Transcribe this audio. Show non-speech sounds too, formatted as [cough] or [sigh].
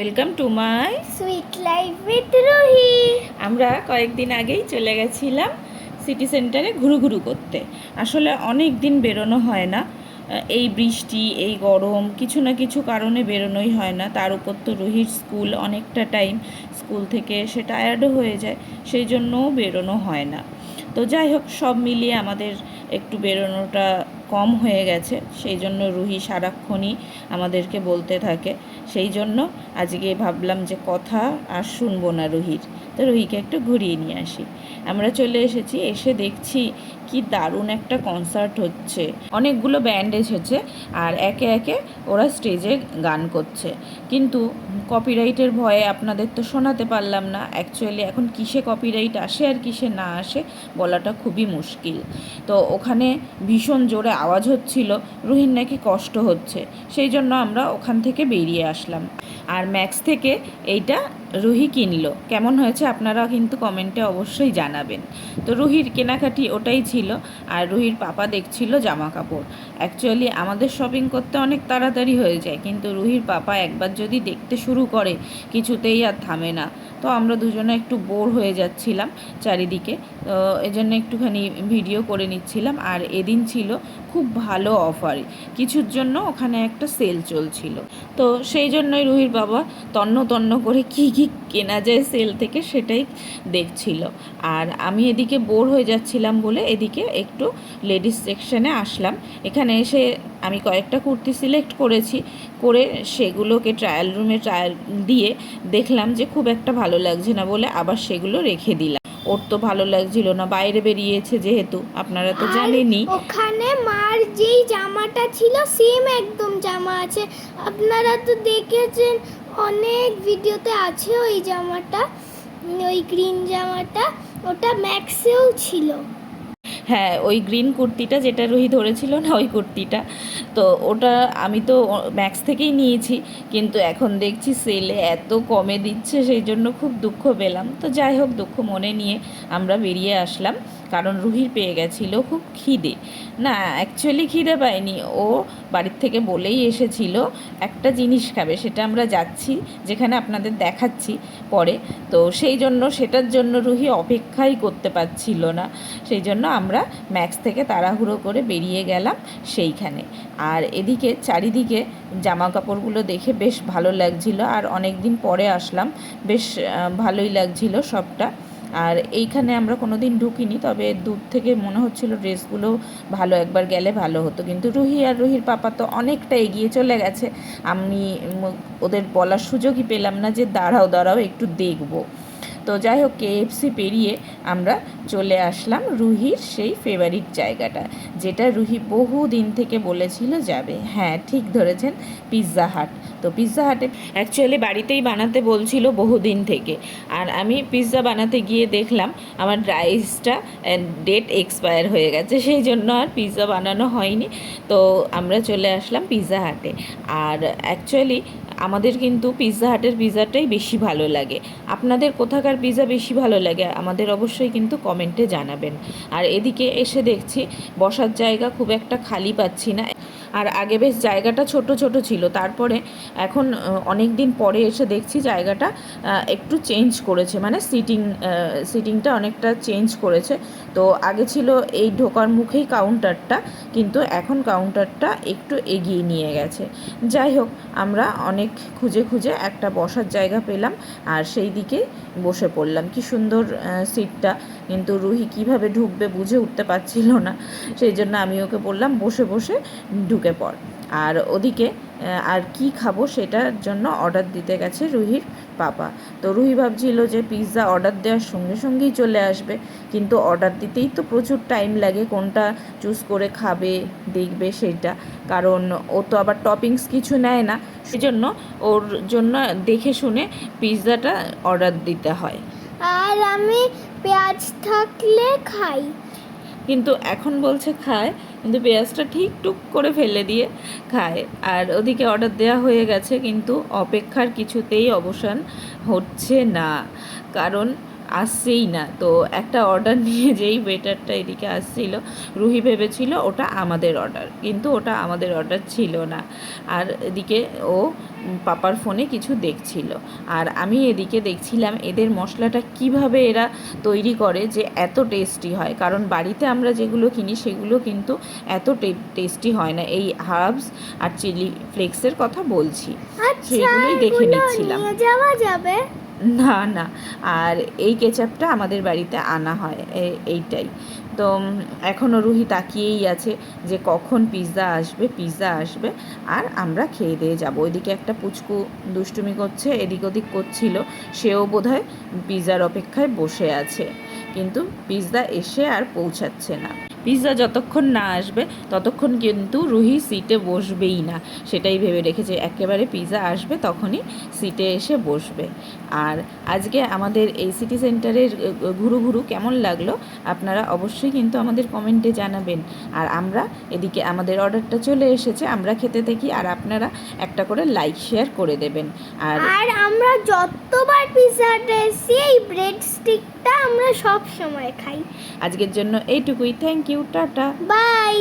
Welcome to my sweet life with Ruhi আমরা কয়েকদিন আগেই চলে গেছিলাম সিটি সেন্টারে ঘুরু ঘুরু করতে। আসলে অনেক দিন বেরোনো হয় না। এই বৃষ্টি এই গরম কিছু না কিছু কারণে বেরোনোই হয় না। তার উপর তো রোহির স্কুল অনেকটা টাইম স্কুল থেকে এসে টায়ার্ডও হয়ে যায় সেই জন্যও বেরোনো হয় না। তো যাই হোক সব মিলিয়ে আমাদের একটু বেরোনোটা কম হয়ে গেছে, সেই জন্য রুহি সারাক্ষণই আমাদেরকে বলতে থাকে। সেই জন্য আজকে ভাবলাম যে কথা আর শুনব না রুহির। তো রুহিকে একটু ঘুরিয়ে নিয়ে আসি। আমরা চলে এসেছি, এসে দেখছি কি দারুণ একটা কনসার্ট হচ্ছে। অনেকগুলো ব্যান্ড এসেছে আর একে একে ওরা স্টেজে গান করছে। কিন্তু কপিরাইটের ভয়ে আপনাদের তো শোনাতে পারলাম না। অ্যাকচুয়ালি এখন কিসে কপিরাইট আসে আর কিসে না আসে বলাটা খুবই মুশকিল। তো ওখানে ভীষণ জোরে আওয়াজ হচ্ছিল রুহির নাকি কষ্ট হচ্ছে। সেই জন্য আমরা ওখান থেকে বেরিয়ে আসলাম। আর ম্যাক্স থেকে এইটা রুহি কিনলো। কেমন হয়েছে আপনারা কিন্তু কমেন্টে অবশ্যই জানাবেন। তো রুহির কেনাকাটি ওটাই ছিল, আর রুহির পাপা দেখছিল জামা কাপড় অ্যাকচুয়ালি আমাদের শপিং করতে অনেক তাড়াতাড়ি হয়ে যায়, কিন্তু রুহির পাপা একবার যদি দেখতে শুরু করে, কিছুতেই আর থামে না। তো আমরা দুজনে একটু বোর হয়ে যাচ্ছিলাম চারিদিকে। তো এজন্য একটুখানি ভিডিও করে নিচ্ছিলাম, আর এদিন ছিল খুব ভালো অফার কিছুর জন্য ওখানে একটা সেল চলছিল। তো সেই জন্যই রুহির বাবা তন্ন তন্ন করে কি কি কেনা যায় সেল থেকে সেটাই দেখছিল। আর আমি এদিকে বোর হয়ে যাচ্ছিলাম বলে এদিকে একটু লেডিস সেকশনে আসলাম। এখানে এসে আমি কয়েকটা কুর্তি সিলেক্ট করেছি করে সেগুলোকে ট্রায়াল রুমে ট্রায়াল দিয়ে দেখলাম যে খুব একটা ভালো লাগছে না বলে আবার সেগুলো রেখে দিলাম। ওর তো ভালো লাগছিল না বাইরে বেরিয়েছে যেহেতু আপনারা তো জানেনই। ওখানে মার যেই জামাটা ছিল সেম একদম জামা আছে। আপনারা তো দেখেছেন অনেক ভিডিওতে আছে ওই জামাটা ওই গ্রিন জামাটা ওটা ম্যাক্সেও ছিল। হ্যাঁ ওই গ্রিন কুর্তিটা যেটা রুহি ধরেছিল না, ওই কুর্তিটা। তো ওটা আমি তো ম্যাক্স থেকেই নিয়েছি, কিন্তু এখন দেখছি সেলে এত কমে দিচ্ছে, সেই জন্য খুব দুঃখ পেলাম। তো যাই হোক, দুঃখ মনে নিয়ে আমরা বেরিয়ে আসলাম, কারণ রুহির পেয়ে গেছিল খুব খিদে। না অ্যাকচুয়ালি খিদে পায়নি, ও বাড়ির থেকে বলেই এসেছিল, একটা জিনিস খাবে, সেটা আমরা যাচ্ছি, যেখানে আপনাদের দেখাচ্ছি পরে। তো সেই জন্য, সেটার জন্য রুহি অপেক্ষাই করতে পারছিল না, সেই জন্য আমরা ম্যাক্স থেকে তাড়াহুড়ো করে বেরিয়ে গেলাম সেইখানে। আর এদিকে চারিদিকে জামা কাপড়গুলো দেখে বেশ ভালো লাগছিল আর অনেক দিন পরে আসলাম, বেশ ভালোই লাগছিল সবটা। আর এইখানে আমরা কোনো দিন ঢুকিনি, তবে দূর থেকে মনে হচ্ছিল ড্রেসগুলো ভালো একবার গেলে ভালো হতো। কিন্তু রুহি আর রুহির পাপা তো অনেকটা এগিয়ে চলে গেছে। আমি ওদের বলার সুযোগই পেলাম না যে দাঁড়াও দাঁড়াও, একটু দেখব। তো যাই হোক কেএফসি পেরিয়ে আমরা চলে আসলাম রুহির সেই ফেভারিট জায়গাটা, যেটা রুহি বহু দিন থেকে বলেছিল যাবে। হ্যাঁ ঠিক ধরেছেন পিৎজা হাট তো পিৎজা হাটে অ্যাকচুয়ালি বাড়িতেই বানাতে বলছিল বহুদিন থেকে। আর আমি পিৎজা বানাতে গিয়ে দেখলাম, আমার রাইসটা ডেট এক্সপায়ার হয়ে গেছে, সেই জন্য আর পিৎজা বানানো হয়নি। তো আমরা চলে আসলাম পিৎজা হাটে আর অ্যাকচুয়ালি আমাদের কিন্তু পিৎজা হাটের পিৎজাটাই বেশি ভালো লাগে। আপনাদের কোথাকার পিৎজা বেশি ভালো লাগে, আমাদের অবশ্যই কিন্তু কমেন্টে জানাবেন। আর এদিকে এসে দেখছি, বসার জায়গা খুব একটা খালি পাচ্ছি না। আর আগে বেশ জায়গাটা ছোট ছোট ছিল। তারপরে এখন অনেক দিন পরে এসে দেখছি জায়গাটা একটু চেঞ্জ করেছে। মানে সিটিং সিটিংটা অনেকটা চেঞ্জ করেছে। তো আগে ছিল এই ঢোকার মুখেই কাউন্টারটা কিন্তু এখন কাউন্টারটা একটু এগিয়ে নিয়ে গেছে। যাই হোক, আমরা অনেক খুঁজে খুঁজে একটা বসার জায়গা পেলাম আর সেই দিকে বসে পড়লাম। কি সুন্দর সিটটা কিন্তু রুহি কীভাবে ঢুকবে বুঝে উঠতে পারছিল না। সেই জন্য আমি ওকে বললাম, বসে বসে ঢুকে পড়। আর ওদিকে আর কি খাব সেটার জন্য অর্ডার দিতে গেছে রুহির পাপা। তো রুহি ভাবছিল যে পিৎজা অর্ডার দেওয়ার সঙ্গে সঙ্গেই চলে আসবে। কিন্তু অর্ডার দিতেই তো প্রচুর টাইম লাগে কোনটা চুজ করে খাবে, দেখবে সেটা। কারণ ও তো আবার টপিংস কিছু নেয় না। সেজন্য ওর জন্য দেখে শুনে পিৎজাটা অর্ডার দিতে হয়। আর আমি পেঁয়াজ থাকলে খাই। কিন্তু এখন বলছে খায়, কিন্তু পেঁয়াজটা ঠিক টুক করে ফেলে দিয়ে খায়। আর ওদিকে অর্ডার দেওয়া হয়ে গেছে, কিন্তু অপেক্ষার কিছুতেই অবসান হচ্ছে না। কারণ আসছেই না। তো একটা অর্ডার [laughs] নিয়ে যেই ওয়েটারটা এদিকে আসছিল রুহি ভেবেছিল ওটা আমাদের অর্ডার কিন্তু ওটা আমাদের অর্ডার ছিল না। আর এদিকে ও পাপার ফোনে কিছু দেখছিল। আর আমি এদিকে দেখছিলাম এদের মশলাটা কীভাবে এরা তৈরি করে যে এত টেস্টি হয়। কারণ বাড়িতে আমরা যেগুলো কিনি সেগুলো কিন্তু এত টেস্টি হয় না। এই হার্বস আর চিলি ফ্লেক্সের কথা বলছি। আচ্ছা সেগুলোই দেখে নিচ্ছিলাম। যাওয়া যাবে। না না। আর এই কেচাপটা আমাদের বাড়িতে আনা হয় এইটাই। তো এখনও রুহি তাকিয়েই আছে যে কখন পিৎজা আসবে পিৎজা আসবে, আর আমরা খেয়ে দিয়ে যাব। ওইদিকে একটা পুচকু দুষ্টুমি করছে, এদিক ওদিক করছিল, সেও বোধহয় পিৎজার অপেক্ষায় বসে আছে। কিন্তু পিৎজা এসে আর পৌঁছাচ্ছে না। পিৎজা যতক্ষণ না আসবে ততক্ষণ কিন্তু রুহি সিটে বসবেই না। সেটাই ভেবে রেখেছে একেবারে পিৎজা আসবে তখনই সিটে এসে বসবে। আর আজকে আমাদের এই সিটি সেন্টারের ঘুরু ঘুরু কেমন লাগল আপনারা অবশ্যই কিন্তু আমাদের কমেন্টে জানাবেন। আর আমরা এদিকে আমাদের অর্ডারটা চলে এসেছে আমরা খেতে থাকি আর আপনারা একটা করে লাইক শেয়ার করে দেবেন। আর আর আমরা যতবার পিৎজাটা এসি এই ব্রেড স্টিকটা আমরা সব সময় খাই। আজকের জন্য এইটুকুই। Thank you tata bye